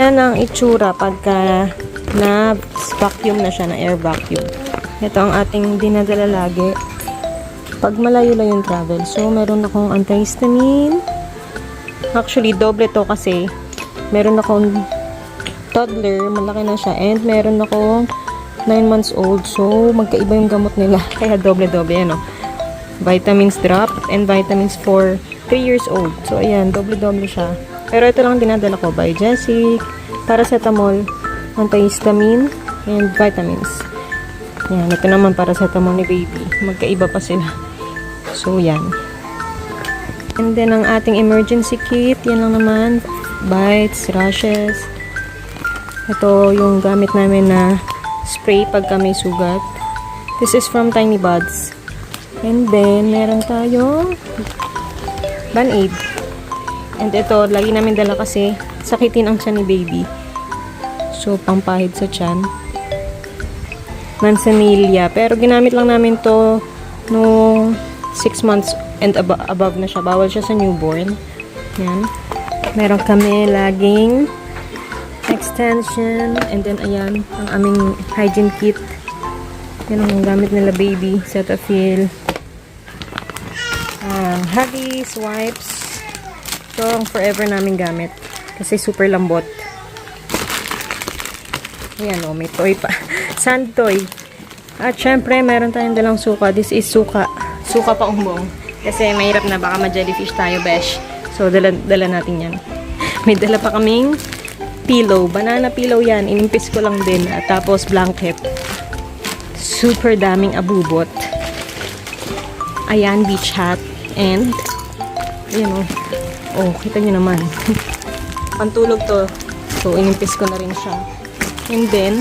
Yan ang itsura pagka na vacuum na siya, na air vacuum. Ito ang ating dinadala lagi. Pag malayo lang yung travel. So, meron akong antihistamine. Actually, doble to kasi meron akong toddler, malaki na siya, and meron akong 9 months old. So, magkaiba yung gamot nila. Kaya doble-doble, ano. Vitamins drop and vitamins for 3 years old. So, ayan, doble-doble siya. Pero ito lang dinadala ko by Jessic, paracetamol, antihistamine, and vitamins. Yan, ito naman paracetamol ni baby. Magkaiba pa sila. So, yan. And then, ang ating emergency kit, yan lang naman. Bites, rashes. Ito yung gamit namin na spray pagka may sugat. This is from Tiny Buds. And then, meron tayong Band-Aid. And ito, lagi namin dala kasi sakitin ang tiyan ni baby. So, pampahid sa tiyan. Manzanilla. Pero ginamit lang namin to nung 6 months and abo- above na siya. Bawal siya sa newborn. Yan. Meron kami laging extension. And then, ayan, ang aming hygiene kit. Yan ang gamit nila baby. Cetaphil. Um, Huggies, wipes. Ito ang forever namin gamit. Kasi super lambot. Ayan o, may toy pa. Sand toy. At syempre, meron tayong dalang suka. This is suka. Suka pa umbong. Kasi mahirap na baka ma-jellyfish tayo, besh. So, dala, dala natin yan. May dala pa kaming pillow. Banana pillow yan. Inimpis ko lang din. At tapos blanket. Super daming abubot. Ayan, beach hat. And, ayan o. Oh, kita nyo naman. Pantulog to. So, inimpis ko na rin siya. And then,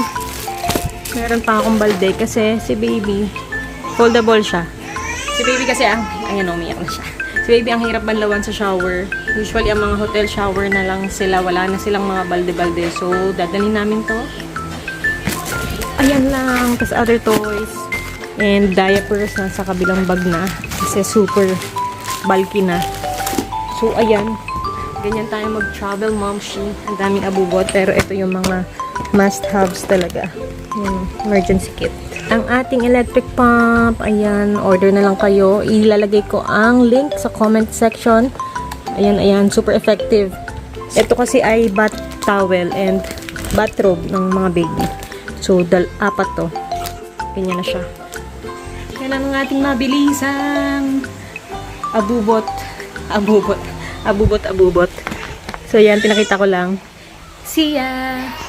meron pa akong balde kasi si baby, foldable siya. Si baby kasi, ang, ayan o, umiyak na siya. Si baby ang hirap banlawan sa shower. Usually, ang mga hotel shower na lang sila. Wala na silang mga balde-balde. So, dadalhin namin to. Ayan lang. Tapos other toys. And diapers na sa kabilang bag na. Kasi super bulky na. So, ayan. Ganyan tayo mag-travel, momshi. Ang daming abubot. Pero ito yung mga must-haves talaga. Yung emergency kit. Ang ating electric pump, ayan, order na lang kayo. Ilalagay ko ang link sa comment section. Ayan, ayan, super effective. Ito kasi ay bath towel and bathrobe ng mga baby. So, dal apat to. Ganyan na siya. Yan ang ating mabilisang abubot. Abubot. Abubot, abubot. So, yan, pinakita ko lang. See ya!